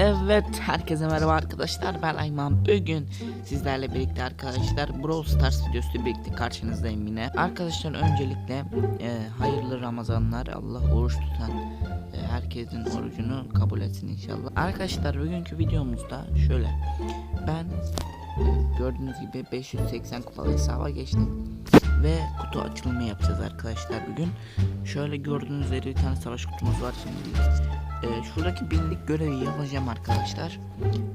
Evet, herkese merhaba arkadaşlar. Ben Ayman. Bugün sizlerle birlikte arkadaşlar Brawl Stars videosu birlikte karşınızdayım yine. Arkadaşlar öncelikle e, hayırlı Ramazanlar. Allah oruç tutan e, herkesin orucunu kabul etsin inşallah. Arkadaşlar bugünkü videomuzda şöyle. Ben e, gördüğünüz gibi 580 kupalı hesaba geçtim. Ve kutu açılımı yapacağız arkadaşlar bugün. Şöyle gördüğünüz üzere bir tane savaş kutumuz var şimdi. Ee, şuradaki binlik görevi yapacağım arkadaşlar.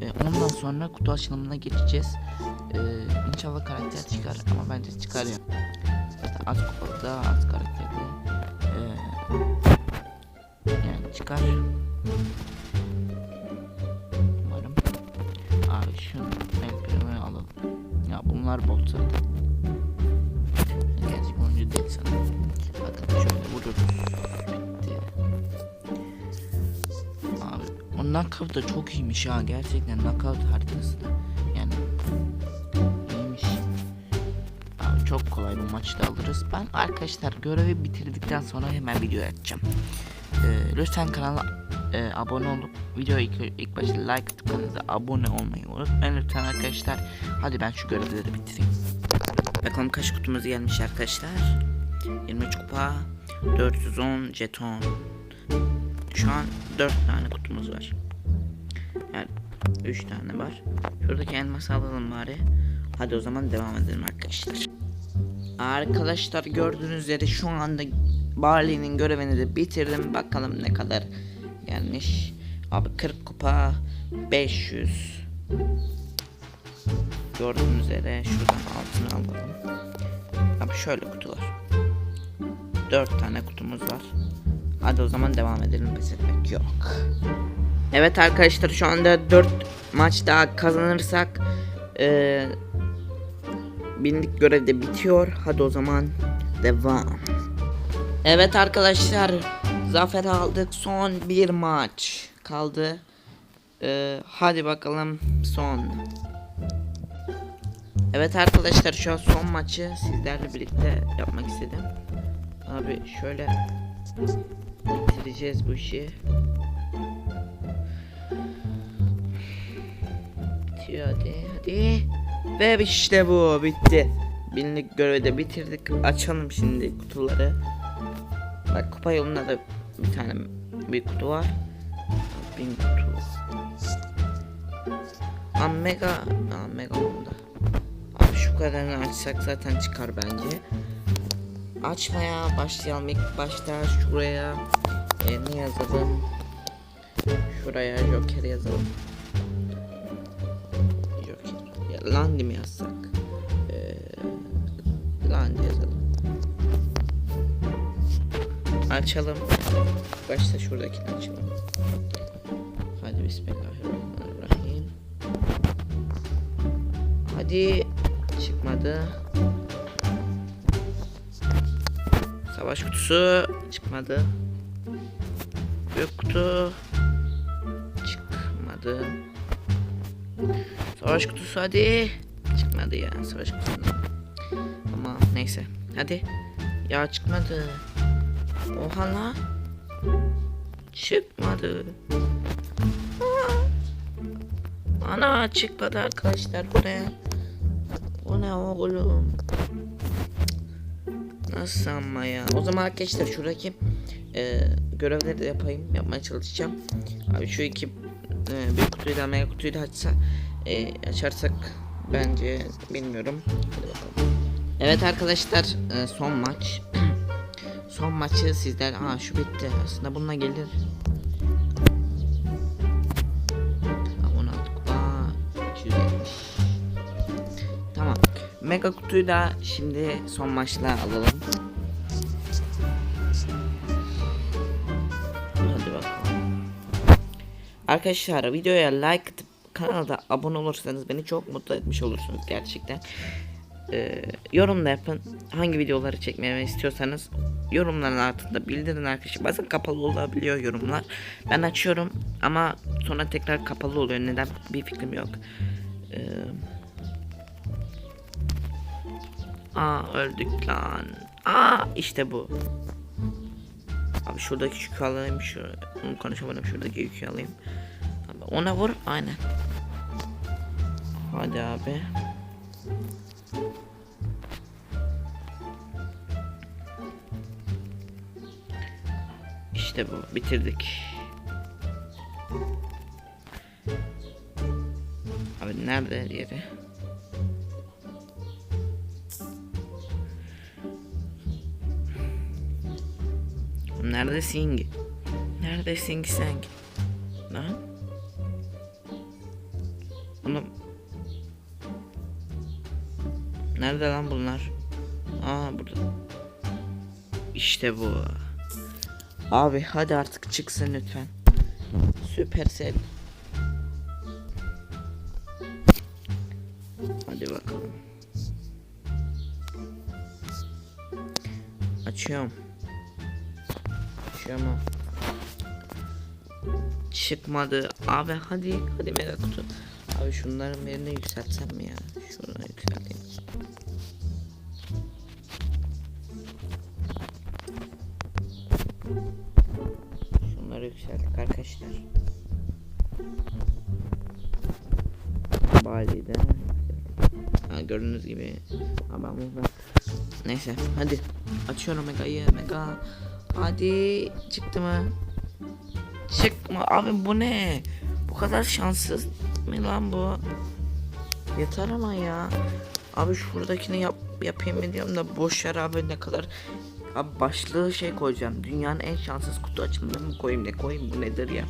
Ee, ondan sonra kutu açılımına geçeceğiz. Ee, inşallah karakter çıkar ama bence çıkar ya. Zaten az kupalı daha az karakterli. Ee, yani çıkar. Umarım. Abi şunu ben alalım. Ya bunlar bot zaten. Gerçek oyuncu değil sanırım. Bakın şöyle vururuz. Knockout da çok iyiymiş ha gerçekten knockout haritası da yani iyiymiş. Abi çok kolay bu maçta alırız. Ben arkadaşlar görevi bitirdikten sonra hemen video açacağım. Ee, lütfen kanala e, abone olup videoyu ilk, ilk başta like atıp abone olmayı unutmayın lütfen arkadaşlar. Hadi ben şu görevleri bitireyim. Bakalım kaç kutumuz gelmiş arkadaşlar. 23 kupa, 410 jeton. Şu an 4 tane kutumuz var. Yani 3 tane var. Şuradaki elması alalım bari. Hadi o zaman devam edelim arkadaşlar. Arkadaşlar gördüğünüz üzere şu anda Barley'nin görevini de bitirdim. Bakalım ne kadar gelmiş. Abi 40 kupa 500 Gördüğünüz üzere şuradan altını alalım. Abi şöyle kutular. 4 tane kutumuz var. Hadi o zaman devam edelim pes etmek yok. Evet arkadaşlar şu anda 4 maç daha kazanırsak eee binlik görev de bitiyor. Hadi o zaman devam. Evet arkadaşlar zafer aldık. Son bir maç kaldı. Eee, hadi bakalım son. Evet arkadaşlar şu an son maçı sizlerle birlikte yapmak istedim. Abi şöyle bitireceğiz bu işi. Bitiyor hadi hadi. Ve işte bu bitti. Binlik görevi de bitirdik. Açalım şimdi kutuları. Bak kupa yolunda da bir tane bir kutu var. Bin kutu. Aa, mega. Aa, mega onda. Abi şu kadarını açsak zaten çıkar bence. Açmaya başlayalım ilk başta şuraya e, ne yazalım? Şuraya Joker yazalım. Landy mi yazsak? Ee, Landy yazalım. Açalım. Başta şuradakini açalım. Hadi bismillahirrahmanirrahim. Hadi çıkmadı. Savaş kutusu çıkmadı. Büyük kutu çıkmadı. Savaş kutusu hadi. Çıkmadı ya savaş kutusu. Ama neyse. Hadi. Ya çıkmadı. Oha la. Çıkmadı. Ana çıkmadı arkadaşlar bu ne? Bu ne oğlum? Nasıl ama ya? O zaman arkadaşlar şuradaki e, görevleri de yapayım. Yapmaya çalışacağım. Abi şu iki e, bir kutuyu da mega kutuyu da açsa e, açarsak bence bilmiyorum. Evet arkadaşlar e, son maç. son maçı sizler aa şu bitti. Aslında bununla gelir. Aa, 16 kupa 270. Tamam. Mega kutuyu da şimdi son maçla alalım. Hadi bakalım. Arkadaşlar videoya like atıp kanala abone olursanız beni çok mutlu etmiş olursunuz gerçekten. Ee, yorum da yapın. Hangi videoları çekmemi istiyorsanız yorumların altında bildirin arkadaşlar. Bazen kapalı olabiliyor yorumlar. Ben açıyorum ama sonra tekrar kapalı oluyor. Neden bir fikrim yok. Ee, Aa öldük lan. Aa işte bu. Abi şuradaki yükü alayım. Şu, onu konuşamadım. Şuradaki yükü alayım. Ona vur. Aynen. Hadi abi. İşte bu. Bitirdik. Abi nerede yeri? Neredesin ki? Neredesin ki sen ki? Lan? Nerede lan bunlar? Aa burada. İşte bu. Abi hadi artık çıksın lütfen. Süpersel. Hadi bakalım. Açıyorum. Açıyor mu? Çıkmadı. Abi hadi. Hadi mega kutu. Abi şunların birini yükseltsem mi ya? Şunu yükselteyim. Şunları yükselttik arkadaşlar. Bali'de ha, gördüğünüz gibi ben bunu neyse hadi açıyorum megayı mega hadi çıktı mı çıkma abi bu ne bu kadar şanssız mı lan bu yeter ama ya abi şuradakini yap yapayım mı diyorum da boş yer abi ne kadar abi başlığı şey koyacağım dünyanın en şanssız kutu açılımını mı koyayım ne koyayım bu nedir ya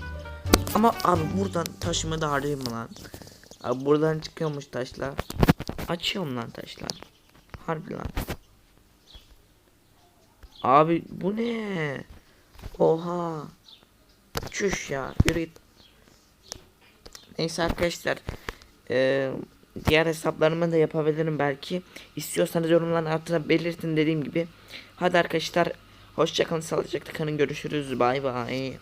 ama abi buradan taşımı da arayayım mı lan Abi buradan çıkıyormuş taşlar. Açıyorum lan taşlar. Harbi lan. Abi bu ne? Oha. Çüş ya. Yürü git. Neyse arkadaşlar. Ee, diğer hesaplarımı da yapabilirim belki. İstiyorsanız yorumların altına belirtin dediğim gibi. Hadi arkadaşlar. Hoşçakalın. Sağlıcakla kalın. Görüşürüz. Bay bay.